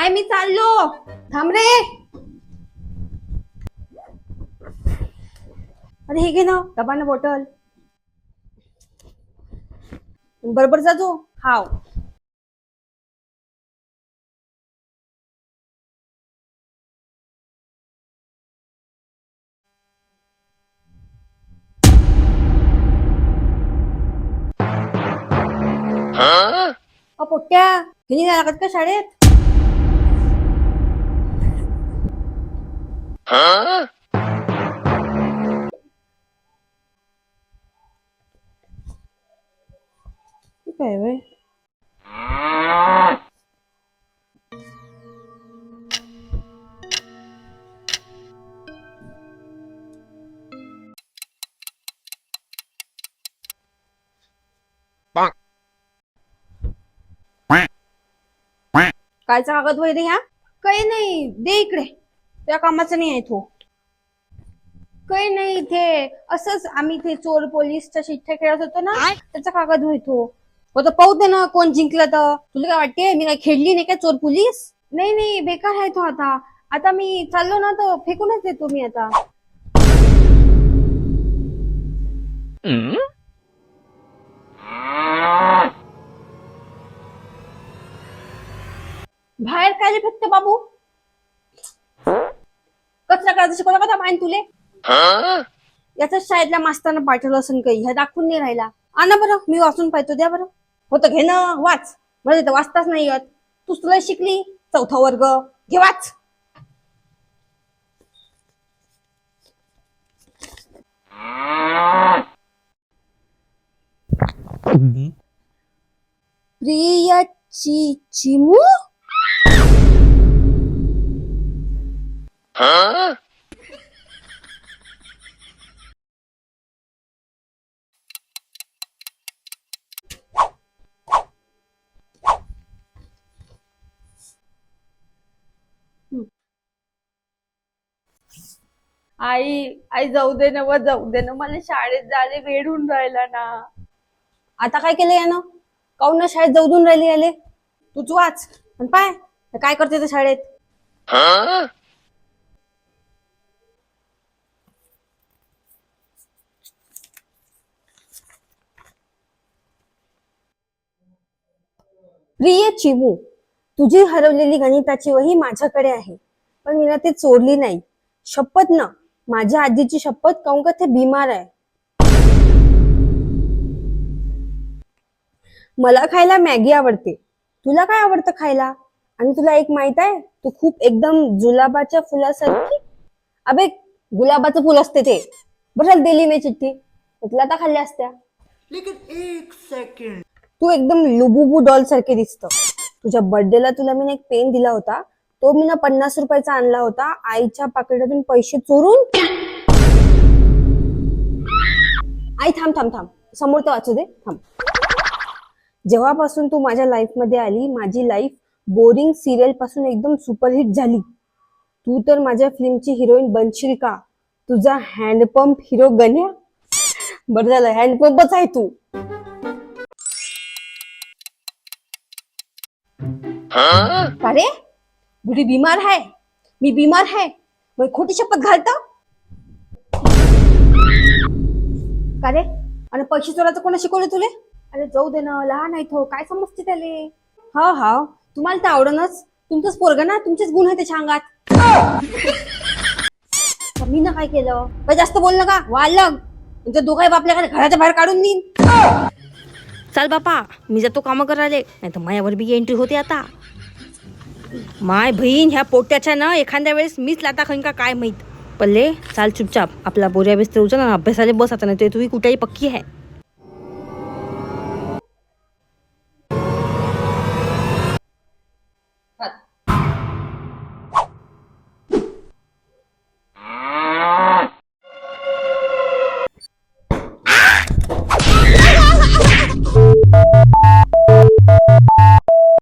I मी चाललो. थांब रे. अरे हे घे ना डबा ना बॉटल. बरोबर जा तू. हाव. अ पोट्ट्या हिनी नाही लागत का शाळेत? ठीक आहे व्हय. कायचा कागद वगैरे ह्या काही नाही दे इकडे त्या कामाचा नाही आहे तो. काही नाही इथे. असंच आम्ही इथे चोर पोलीसच्या शिट्ट्या खेळत होतो ना त्याचा कागद होतो. हो तर पाहू दे ना कोण जिंकलं तर. तुला काय वाटते? मी काय खेळली नाही काय चोर पोलीस? नाही नाही बेकार आहे तो आता. आता मी चाललो ना तर फेकूनच देतो मी आता. बाहेर काय फेकते बाबू? कचरा करायचं? शिकवला का माहीन तुले? याच शाळेतल्या मास्तरनं पाठवलं असेल काही ह्या दाखवून नाही राहिला. आणा बरं मी वाचून पाहतो द्या बरं. होतं घे ना वाच. मला इथं वाचताच नाही येत. तूच तुला शिकली चौथा वर्ग. घे वाच. प्रियाची चिमू? आई आई जाऊ दे ना व जाऊ दे ना. मला शाळेत जायला वेळ होऊन राहिला ना. आता काय केलं यानं? काऊन ना शाळेत जाऊ देऊन राहिली याले? तूच वाच आणि पाय. काय करते ते शाळेत? प्रिय चिमू तुझी हरवलेली गणिताची वही माझ्याकडे आहे. पण मी ना ते चोरली नाही. शपथ ना माझ्या आजीची शपथ काऊन का ते बिमार आहे? मला खायला मॅगी आवडते. तुला काय आवडतं खायला? आणि तुला एक माहीत आहे तू खूप एकदम जुलाबाच्या फुलासारखी? अबे गुलाबाचं फुल असते ते. बरं दिली मी चिठ्ठी. तुला आता खाल्ल्या असत्या? लेकिन एक सेकंड तू एकदम लुबुबू डॉल सारखे दिसत. तुझ्या बर्थडेला तुला मी एक पेन दिला होता. तो मी ना पन्नास रुपयाचा आणला होता. आईच्या पाकिटातून पैसे चोरून आई थांब थांब थांब. समोर तर वाचू दे. थांब. जेव्हापासून तू माझ्या लाईफमध्ये आली माझी लाईफ बोरिंग सिरियलपासून एकदम सुपरहिट झाली. तू तर माझ्या फिल्मची हिरोईन बनशील का? तुझा हँडपंप हिरो गण्या? बरं झालं हँडपंपच आहे तू. अरे बुढी बीमार है। मी बीमार है। मग खोटी शपथ घालतो। का रे? आणि पैसे चोराचं कोणा शिकवलं तुले? अरे जाऊ दे ना लहान आहे तो. काय समजते त्याले? हा हा. तुम्हाला तर आवडणच. तुमचंच पोरग ना तुमचेच गुण आहे त्याच्या अंगात. मी ना काय केलं? काय जास्त बोल का वाढलं तुमच्या म्हणजे दोघाही बापल्याकडे घराच्या बाहेर काढून देईन चाल बापा मी जातो कामं करायला. नाही तर मायावर बी एंट्री होते आता. माय बहीण ह्या पोट्याच्या ना एखाद्या वेळेस मीच लाता खाईन का काय माहीत. पल्ले चाल चुपचाप. आपला बोऱ्या तर उचल ना अभ्यासाला बस आता नाही तुही कुठेही पक्की आहे.